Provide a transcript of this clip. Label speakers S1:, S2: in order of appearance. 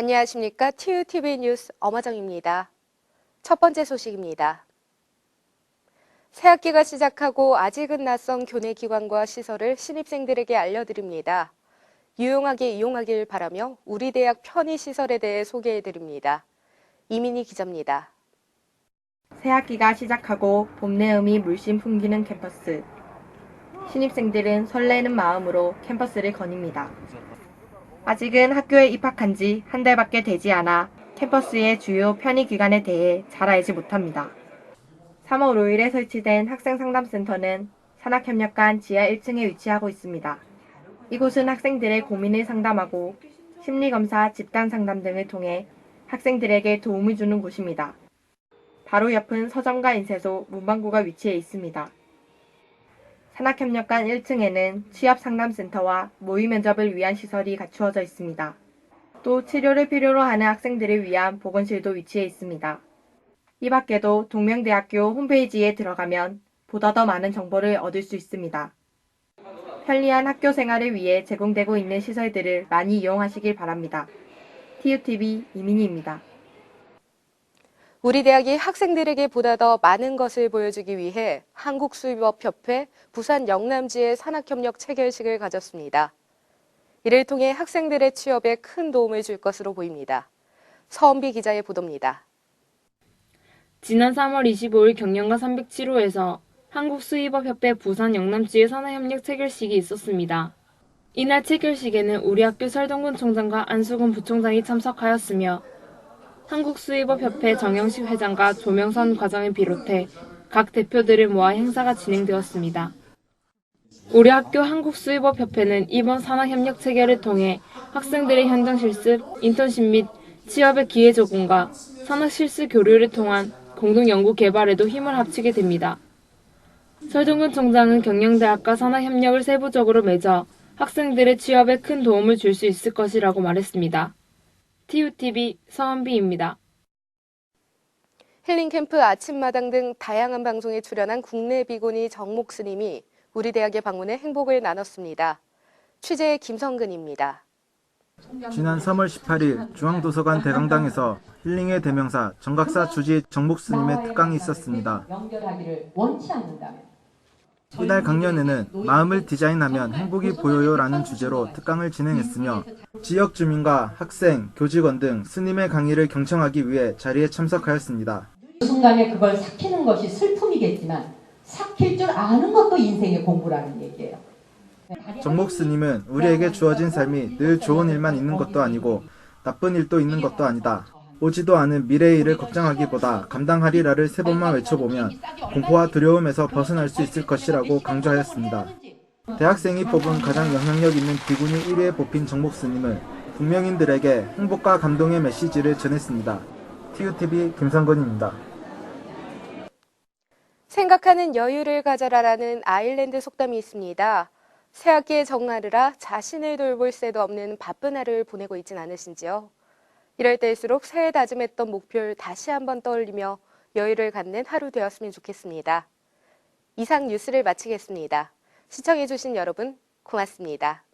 S1: 안녕하십니까. TUTV 뉴스 엄화정입니다. 첫 번째 소식입니다. 새학기가 시작하고 아직은 낯선 교내 기관과 시설을 신입생들에게 알려드립니다. 유용하게 이용하길 바라며 우리 대학 편의 시설에 대해 소개해드립니다. 이민희 기자입니다.
S2: 새학기가 시작하고 봄 내음이 물씬 풍기는 캠퍼스. 신입생들은 설레는 마음으로 캠퍼스를 거닙니다. 아직은 학교에 입학한 지 한 달밖에 되지 않아 캠퍼스의 주요 편의 기관에 대해 잘 알지 못합니다. 3월 5일에 설치된 학생상담센터는 산학협력관 지하 1층에 위치하고 있습니다. 이곳은 학생들의 고민을 상담하고 심리검사, 집단상담 등을 통해 학생들에게 도움을 주는 곳입니다. 바로 옆은 서점과 인쇄소, 문방구가 위치해 있습니다. 산학협력관 1층에는 취업상담센터와 모의 면접을 위한 시설이 갖추어져 있습니다. 또 치료를 필요로 하는 학생들을 위한 보건실도 위치해 있습니다. 이 밖에도 동명대학교 홈페이지에 들어가면 보다 더 많은 정보를 얻을 수 있습니다. 편리한 학교 생활을 위해 제공되고 있는 시설들을 많이 이용하시길 바랍니다. TUTV 이민희입니다.
S1: 우리 대학이 학생들에게 보다 더 많은 것을 보여주기 위해 한국수입업협회 부산 영남지의 산학협력 체결식을 가졌습니다. 이를 통해 학생들의 취업에 큰 도움을 줄 것으로 보입니다. 서은비 기자의 보도입니다.
S3: 지난 3월 25일 경영가 307호에서 한국수입업협회 부산 영남지회 산하협력 체결식이 있었습니다. 이날 체결식에는 우리 학교 설동근 총장과 안수근 부총장이 참석하였으며 한국수입업협회 정영식 회장과 조명선 과장을 비롯해 각 대표들을 모아 행사가 진행되었습니다. 우리 학교 한국수입업협회는 이번 산학협력 체결을 통해 학생들의 현장 실습, 인턴십 및 취업의 기회 제공과 산학 실습 교류를 통한 공동 연구 개발에도 힘을 합치게 됩니다. 설동근 총장은 경영대학과 산학협력을 세부적으로 맺어 학생들의 취업에 큰 도움을 줄 수 있을 것이라고 말했습니다. TUTV 서은비입니다.
S1: 힐링캠프 아침마당 등 다양한 방송에 출연한 국내 비구니 정목 스님이 우리 대학에 방문해 행복을 나눴습니다. 취재의 김성근입니다.
S4: 지난 3월 18일 중앙도서관 대강당에서 힐링의 대명사 정각사 주지 정목 스님의 특강이 있었습니다.
S5: 연결하기를 원치 않는다면
S4: 이날 강연에는 마음을 디자인하면 행복이 보여요라는 주제로 특강을 진행했으며 지역 주민과 학생, 교직원 등 스님의 강의를 경청하기 위해 자리에 참석하였습니다.
S5: 그 순간에 그걸 삭히는 것이 슬픔이겠지만 삭힐 줄 아는 것도 인생의 공부라는 얘기예요.
S4: 정목 스님은 우리에게 주어진 삶이 늘 좋은 일만 있는 것도 아니고 나쁜 일도 있는 것도 아니다. 오지도 않은 미래의 일을 걱정하기보다 감당하리라를 세 번만 외쳐보면 공포와 두려움에서 벗어날 수 있을 것이라고 강조하였습니다. 대학생이 뽑은 가장 영향력 있는 비구니 1위에 뽑힌 정목 스님은 국명인들에게 행복과 감동의 메시지를 전했습니다. TUTV 김성건입니다.
S1: 생각하는 여유를 가져라라는 아일랜드 속담이 있습니다. 새학기에 정하르라 자신을 돌볼 새도 없는 바쁜 하루를 보내고 있진 않으신지요? 이럴 때일수록 새해 다짐했던 목표를 다시 한번 떠올리며 여유를 갖는 하루 되었으면 좋겠습니다. 이상 뉴스를 마치겠습니다. 시청해주신 여러분 고맙습니다.